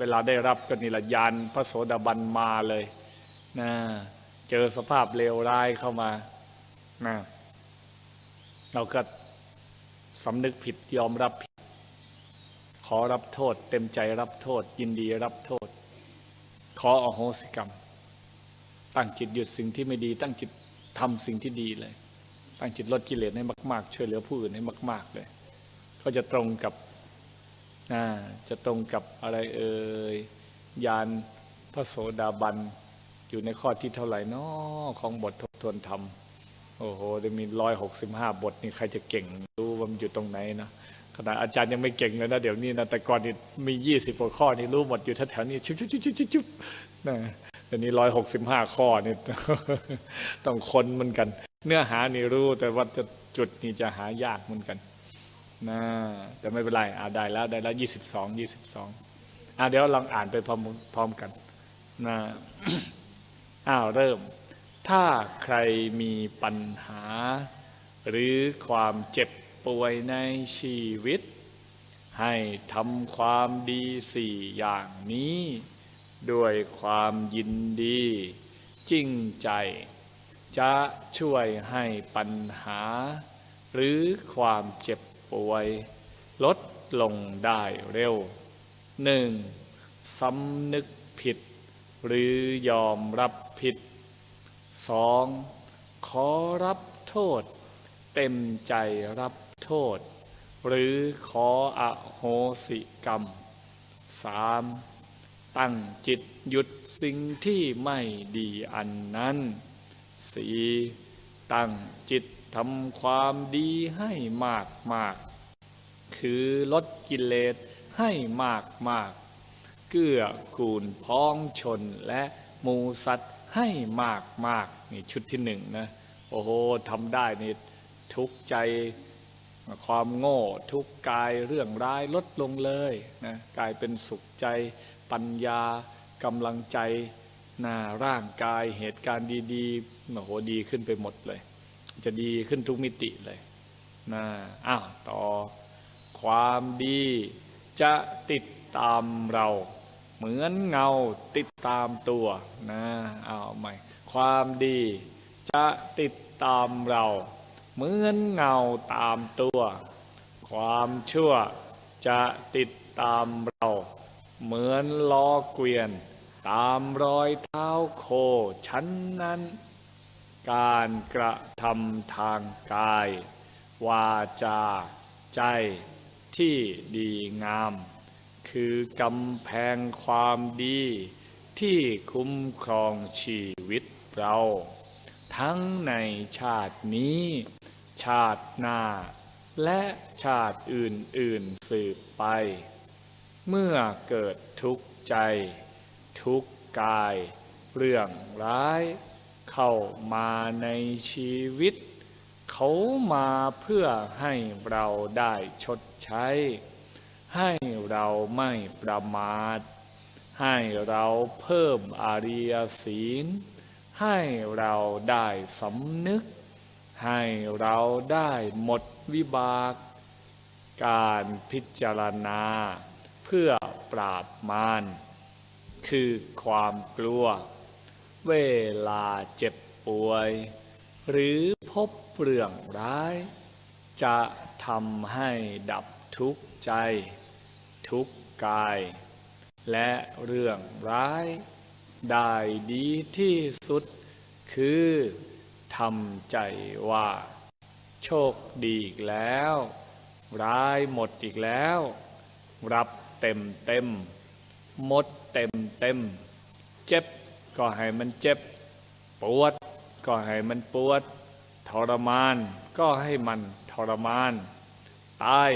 เวลาได้รับก็นี่ละยานพระโสดาบันมาเลยนะเจอสภาพเลวร้ายเข้ามานะเราก็สำนึกผิดยอมรับผิด ขอรับโทษ เต็มใจรับโทษ ยินดีรับโทษ ขออโหสิกรรม ตั้งจิตหยุดสิ่งที่ไม่ดี ตั้งจิตทำสิ่งที่ดีเลย ตั้งจิตลดกิเลสให้มาก ๆ ช่วยเหลือผู้อื่นให้มาก ๆ เลย ก็จะตรงกับ จะตรงกับอะไรเอ่ยยานพระโสดาบัน อยู่ในข้อที่เท่าไหร่นาะของบททบทวนธรรม โอ้โหจะมีร้อยหกสิบห้าบทนี่ใครจะเก่งรู้ว่ามันอยู่ตรงไหนนะขนาดอาจารย์ยังไม่เก่งเลยนะเดี๋ยวนี้นะแต่ก่อนนี่มียี่สิบกว่าข้อนี่รู้หมดอยู่แถวๆนี้ชุบชุบชุบชุบชุบชุบนะเดี๋ยวนี้ร้อยหกสิบห้าข้อนี่ต้องคนเหมือนกัน เนื้อหานี่รู้แต่ว่าจะจุดนี่จะหายากเหมือนกัน นะแต่ไม่เป็นไรอ่าได้แล้วได้แล้วยี่สิบสองยี่สิบสองอ่าเดี๋ยวลองอ่านไปพร้อมพร้อมกันนะอ้าวเริ่ม ถ้าใครมีปัญหา หรือความเจ็บป่วยในชีวิต ให้ทำความดีสี่อย่างนี้ ด้วยความยินดี จริงใจ จะช่วยให้ปัญหา หรือความเจ็บ ป่วย ลดลงได้เร็วหนึ่งสำนึกผิด หรือยอมรับผิดสองขอรับโทษ เต็มใจรับโทษ หรือขออโหสิกรรมสามตั้งจิตหยุดสิ่งที่ไม่ดีอันนั้นสี่ตั้งจิต ทำความดีให้มากมากคือลดกิเลสให้มากมากเกื้อกูลพ้องชนและหมูสัตว์ให้มากมากนี่ชุดที่หนึ่งนะ โอ้โหทำได้นี่ทุกใจความโง่ทุกกายเรื่องร้ายลดลงเลยนะกลายเป็นสุขใจปัญญากำลังใจนะร่างกายเหตุการณ์ดีๆโอ้โหดีขึ้นไปหมดเลย จะดีขึ้นทุกมิติเลยนะอ้าวต่อความดีจะติดตามเรา เหมือนเงาติดตามตัวนะเอาใหม่ความดีจะติดตามเรา เหมือนเงาตามตัว ความชั่วจะติดตามเรา เหมือนล้อเกวียน ตามรอยเท้าโค ชั้นนั้น การกระทำทางกาย วาจา ใจที่ดีงาม คือกำแพงความดี ที่คุ้มครองชีวิตเรา ทั้งในชาตินี้ ชาติหน้า และชาติอื่น ๆ สืบไป เมื่อเกิดทุกข์ใจ ทุกข์กาย เรื่องร้าย เข้ามาในชีวิต เขามาเพื่อให้เราได้ชดใช้ ให้เราไม่ประมาท ให้เราเพิ่มอริยศีล ให้เราได้สำนึก ให้เราได้หมดวิบาก การพิจารณา เพื่อปราบมารคือความกลัว เวลาเจ็บป่วย หรือพบเรื่องร้าย จะทำให้ดับทุกข์ใจ ทุกข์กาย และเรื่องร้าย ได้ดีที่สุด คือทำใจว่า โชคดีอีกแล้ว ร้ายหมดอีกแล้ว รับเต็มเต็ม หมดเต็มเต็ม เจ็บ ก็ให้มันเจ็บปวด ก็ให้มันปวด ทรมาน ก็ให้มันทรมาน ตาย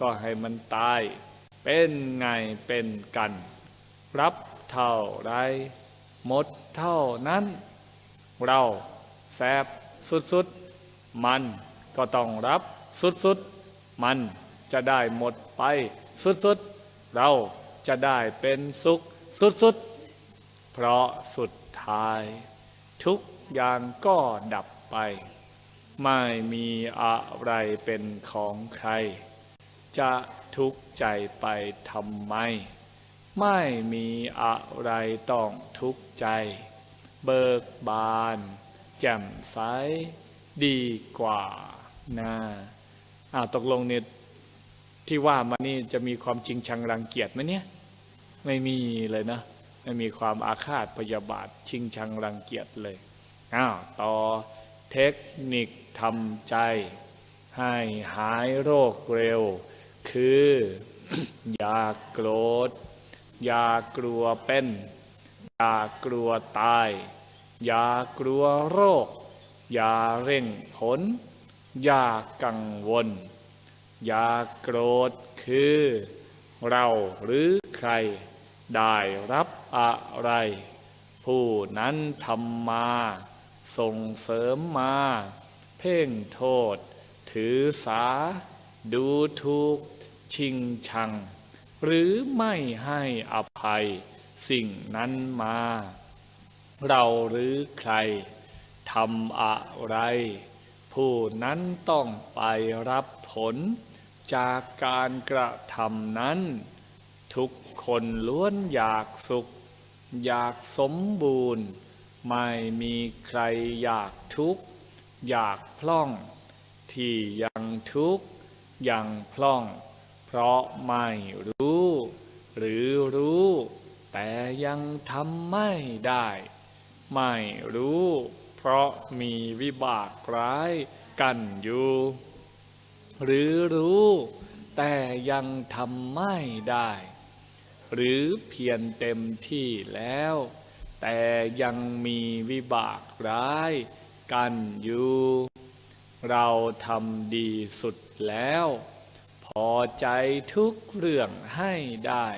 ก็ให้มันตาย เป็นไงเป็นกัน รับเท่าไรหมดเท่านั้น เราแสบสุดๆ มันก็ต้องรับสุดๆ มันจะได้หมดไปสุดๆ เราจะได้เป็นสุขสุดๆ เพราะสุดท้าย ทุกอย่างก็ดับไป ไม่มีอะไรเป็นของใคร จะทุกข์ใจไปทำไม ไม่มีอะไรต้องทุกข์ใจ เบิกบาน แจ่มใส ดีกว่านะอ้าวตกลงเนี่ยที่ว่ามานี่จะมีความจริงชังรังเกียจไหมเนี่ย ไม่มีเลยนะ ไม่มีความอาฆาตพยาบาท ชิงชังรังเกียจเลยอ้าวต่อเทคนิคทำใจ ให้หายโรคเร็ว คือ อย่าโกรธ อย่ากลัวเป็น อย่ากลัวตาย อย่ากลัวโรค อย่าเร่งผล อย่ากังวล อย่าโกรธคือ เราหรือใคร ได้รับอะไร ผู้นั้นทำมา ส่งเสริมมา เพ่งโทษ ถือสา ดูถูก ชิงชัง หรือไม่ให้อภัย สิ่งนั้นมา เราหรือใครทำอะไร ผู้นั้นต้องไปรับผล จากการกระทำนั้น ทุก คนล้วนอยากสุข อยากสมบูรณ์ ไม่มีใครอยากทุกข์ อยากพล่อง ที่ยังทุกข์ ยังพล่อง เพราะไม่รู้ หรือรู้ แต่ยังทำไม่ได้ ไม่รู้ เพราะมีวิบากร้ายกันอยู่ หรือรู้ แต่ยังทำไม่ได้ หรือเพียรเต็มที่แล้ว แต่ยังมีวิบากร้ายกันอยู่ เราทำดีสุดแล้ว พอใจทุกเรื่องให้ได้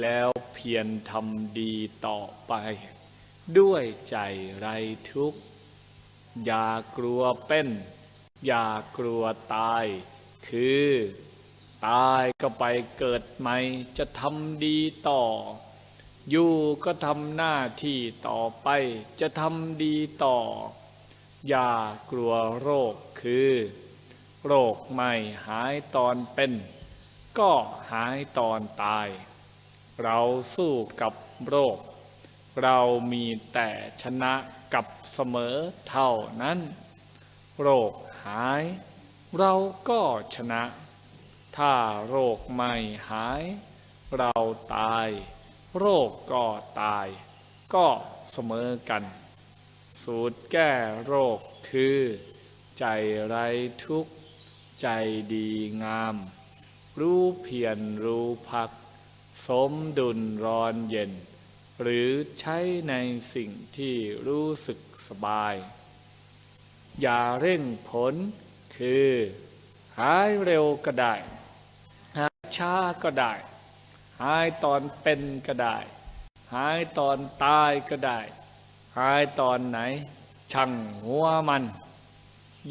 แล้วเพียรทำดีต่อไป ด้วยใจไรทุกข์ อย่ากลัวเป็น อย่ากลัวตาย คือ ตายก็ไปเกิดใหม่จะทำดีต่อ อยู่ก็ทำหน้าที่ต่อไป จะทำดีต่อ อย่ากลัวโรคคือ โรคไม่หายตอนเป็น ก็หายตอนตาย เราสู้กับโรค เรามีแต่ชนะกับเสมอเท่านั้น โรคหาย เราก็ชนะ ถ้าโรคไม่หาย เราตาย โรคก็ตาย ก็เสมอกัน สูตรแก้โรคคือ ใจไรทุกข์ ใจดีงาม รู้เพียรรู้พัก สมดุลร้อนเย็น หรือใช้ในสิ่งที่รู้สึกสบาย อย่าเร่งผลคือ หายเร็วก็ได้ ช้าก็ได้ หายตอนเป็นก็ได้ หายตอนตายก็ได้ หายตอนไหน ช่างหัวมัน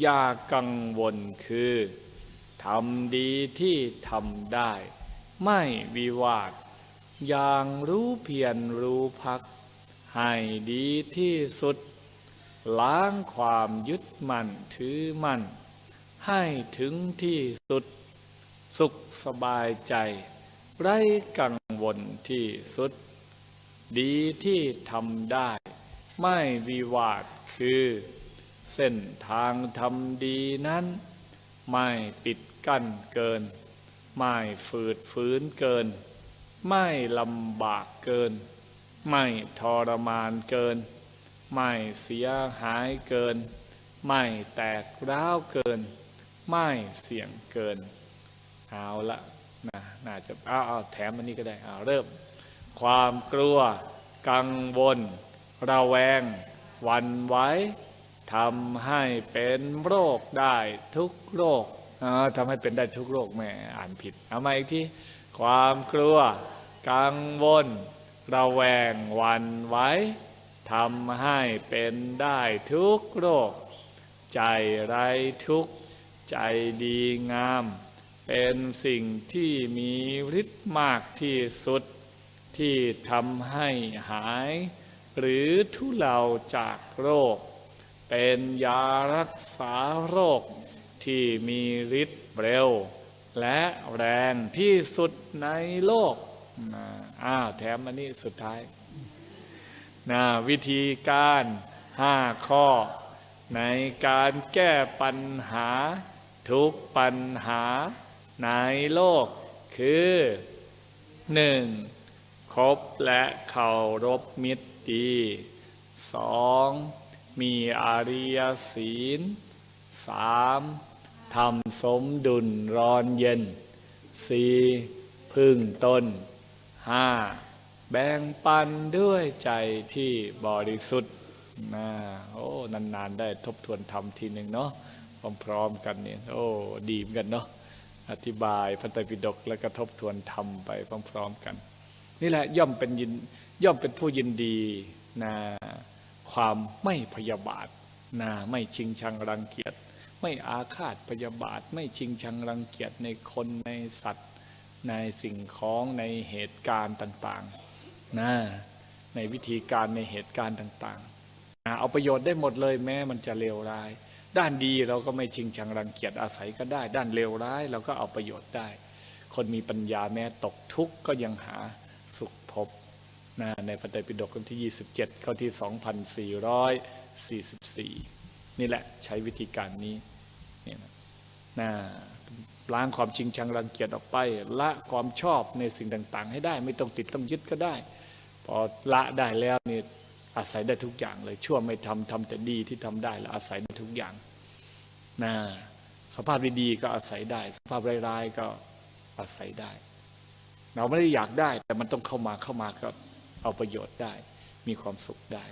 อย่ากังวลคือทำดีที่ทำได้ ไม่วิวาทอย่างรู้เพียรรู้พัก ให้ดีที่สุด ล้างความยึดมั่นถือมั่น ให้ถึงที่สุด สุขสบายใจ ไร้กังวลที่สุด ดีที่ทำได้ ไม่วิวาทคือ เส้นทางทำดีนั้น ไม่ปิดกั้นเกิน ไม่ฝืดฝืนเกิน ไม่ลำบากเกิน ไม่ทรมานเกิน ไม่เสียหายเกิน ไม่แตกร้าวเกิน ไม่เสี่ยงเกิน เอาละนะน่าจะเอาเอาแถมอันนี้ก็ได้เอาเริ่ม ความกลัว กังวล ระแวง วันไว้ทำให้เป็นโรคได้ทุกโรคอ่าทำให้เป็นได้ทุกโรคแม่อ่านผิด เอามาอีกทีความกลัว กังวล ระแวง วันไว้ทำให้เป็นได้ทุกโรค ใจไรทุก ใจดีงาม เป็นสิ่งที่มีฤทธิ์มากที่สุดที่ทำให้หาย หรือทุเลาจากโรค เป็นยารักษาโรคที่มีฤทธิ์เร็ว และแรงที่สุดในโลกอ้าวแถมอันนี้สุดท้ายนะวิธีการห้าข้อ ในการแก้ปัญหาทุกปัญหา ในโลก คือหนึ่งคบและเคารพมิตรดีสองมีอาริยศีลสามทำสมดุลร้อนเย็นสี่พึ่งตนห้าแบ่งปันด้วยใจที่บริสุทธิ์นะโอ้ นาน ๆ ได้ทบทวนธรรมทีหนึ่งเนาะพร้อม ๆ กันเนี่ย โอ้ ดีเหมือนกันเนาะ อธิบายพระไตรปิฎกแล้วก็ทบทวนธรรมไปพร้อมๆกัน นี่แหละย่อมเป็นยินย่อมเป็นผู้ยินดีนะความไม่พยาบาทนะไม่ชิงชังรังเกียจไม่อาฆาตพยาบาท ไม่ชิงชังรังเกียจในคนในสัตว์ ในสิ่งของในเหตุการณ์ต่างๆนะในวิธีการในเหตุการณ์ต่างๆนะเอาประโยชน์ได้หมดเลยแม้มันจะเลวร้าย ด้านดีเราก็ไม่ชิงชังรังเกียจอาศัยก็ได้ ด้านเลวร้ายเราก็เอาประโยชน์ได้ คนมีปัญญาแม้ตกทุกข์ก็ยังหาสุขพบนะในพระไตรปิฎกเล่มที่ 27 ข้อที่ 2444 นี่แหละใช้วิธีการนี้นี่นะนะล้างความจริงชังรังเกียจออกไป ละความชอบในสิ่งต่าง ๆ ให้ได้ ไม่ต้องติดต้องยึดก็ได้ พอละได้แล้วนี่ อาศัยได้ทุกอย่างเลย ชั่วไม่ทำทำแต่ดีที่ทำได้แล้วอาศัยได้ทุกอย่างนะสภาพดีๆก็อาศัยได้ สภาพร้ายๆก็อาศัยได้ เราไม่ได้อยากได้ แต่มันต้องเข้ามาเข้ามาก็เอาประโยชน์ได้ มีความสุขได้